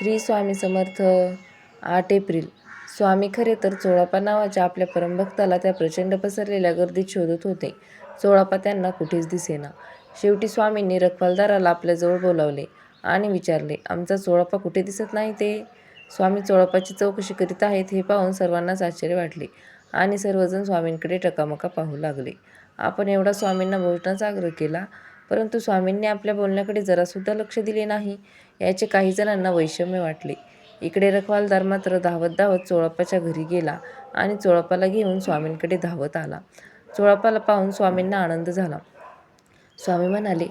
श्री स्वामी समर्थ आठ एप्रिल. स्वामी खरे तर चोळापा नावाच्या आपल्या परमभक्ताला त्या प्रचंड पसरलेल्या गर्दीत शोधत होते. चोळापा त्यांना कुठेच दिसेना. शेवटी स्वामींनी रखवालदाराला आपल्याजवळ बोलावले आणि विचारले आमचा चोळापा कुठे दिसत नाही ते स्वामी चोळापाची चौकशी करीत आहेत हे पाहून सर्वांनाच आश्चर्य वाटले आणि सर्वजण स्वामींकडे टकामका पाहू लागले. आपण एवढा स्वामींना भोजनाचा आग्रह केला? परंतु स्वामींनी आपल्या बोलण्याकडे जरासुद्धा लक्ष दिले नाही. याचे काही जणांना वैषम्य वाटले. इकडे रखवालदार मात्र धावत धावत चोळप्पाच्या घरी गेला आणि चोळपाला घेऊन स्वामींकडे धावत आला. चोळप्पाला पाहून स्वामींना आनंद झाला. स्वामी म्हणाले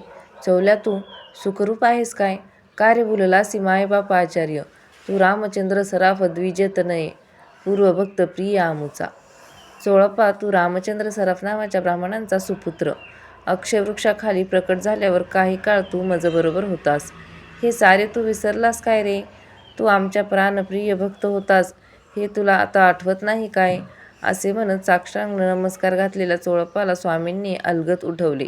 चौल्या तू सुखरूप आहेस काय? का रे बोललासी मायबाप आचार्य? तू रामचंद्र सराफ द्विजतनये पूर्वभक्त प्रिय आमुचा. चोळप्पा तू रामचंद्र सराफ नावाच्या ब्राह्मणांचा सुपुत्र. अक्षयवृक्षाखाली प्रकट झाल्यावर काही काळ तू मजबरोबर होतास. हे सारे तू विसरलास काय रे? तू आमच्या प्राणप्रिय भक्त होतास. हे तुला आता आठवत नाही काय? असे म्हणत साक्षांग नमस्कार घातलेल्या चोळपाला स्वामींनी अलगत उठवले.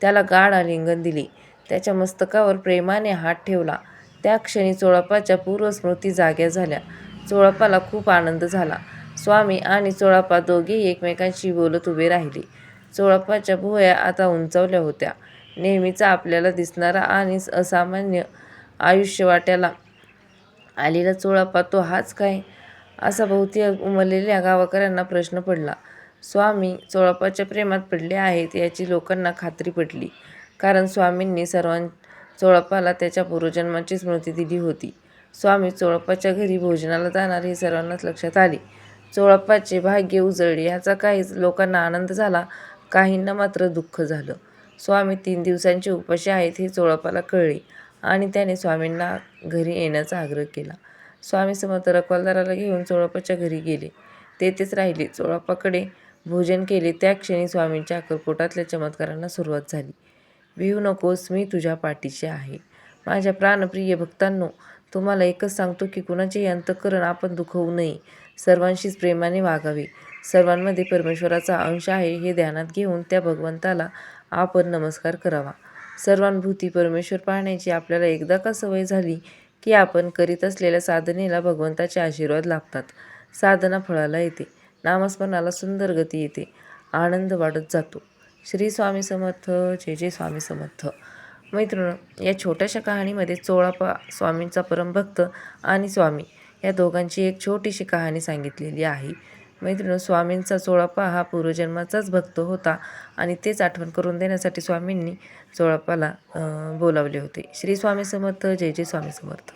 त्याला गाढ आलिंगन दिले. त्याच्या मस्तकावर प्रेमाने हात ठेवला. त्या क्षणी चोळप्पाच्या पूर्वस्मृती जाग्या झाल्या. चोळापाला खूप आनंद झाला. स्वामी आणि चोळापा दोघेही एकमेकांशी बोलत उभे राहिले. चोळप्पाच्या भुवया आता उंचावल्या होत्या. नेहमीचा आपल्याला दिसणारा आणि असामान्य आयुष्य वाट्याला आलेला चोळप्पा तो हाच काय? असा भोवती उमललेल्या गावकऱ्यांना प्रश्न पडला. स्वामी चोळप्पाच्या प्रेमात पडले आहेत याची लोकांना खात्री पडली कारण स्वामींनी सर्वां चोळप्पाला त्याच्या पूर्वजन्माची स्मृती दिली होती. स्वामी चोळप्पाच्या घरी भोजनाला जाणार हे सर्वांनाच लक्षात आले. चोळप्पाचे भाग्य उजळले ह्याचा काहीच लोकांना आनंद झाला काहींना मात्र दुःख झालं. स्वामी तीन दिवसांचे उपाशी आहेत हे चोळपाला कळले आणि त्याने स्वामींना घरी येण्याचा आग्रह केला. स्वामी समर्थ रखवालदाराला घेऊन चोळपाच्या घरी गेले. तेथेच राहिले. चोळापाकडे भोजन केले. त्या क्षणी स्वामींच्या अक्कलकोटातल्या चमत्कारांना सुरुवात झाली. भिवू नकोस मी तुझ्या पाठीशी आहे. माझ्या प्राणप्रिय भक्तांनो तुम्हाला एकच सांगतो की कुणाचेही अंतःकरण आपण दुखवू नये. सर्वांशीच प्रेमाने वागावे. सर्वांमध्ये परमेश्वराचा अंश आहे हे ध्यानात घेऊन त्या भगवंताला आपण नमस्कार करावा. सर्वांभूती परमेश्वर पाहण्याची आपल्याला एकदा का सवय झाली की आपण करीत असलेल्या साधनेला भगवंताचे आशीर्वाद लाभतात. साधना फळाला येते नामस्मरणाला सुंदर गती येते आनंद वाढत जातो. श्री स्वामी समर्थ जय जय स्वामी समर्थ. मैत्रिणी या छोट्याशा कहाणीमध्ये चोळापा स्वामींचा परमभक्त आणि स्वामी या दोघांची एक छोटीशी कहाणी सांगितलेली आहे. मैत्रिणी स्वामींचा चोळापा हा पूर्वजन्माचाच भक्त होता आणि तेच आठवण करून देण्यासाठी स्वामींनी चोळापाला बोलावले होते. श्री स्वामी समर्थ जय जय स्वामी समर्थ.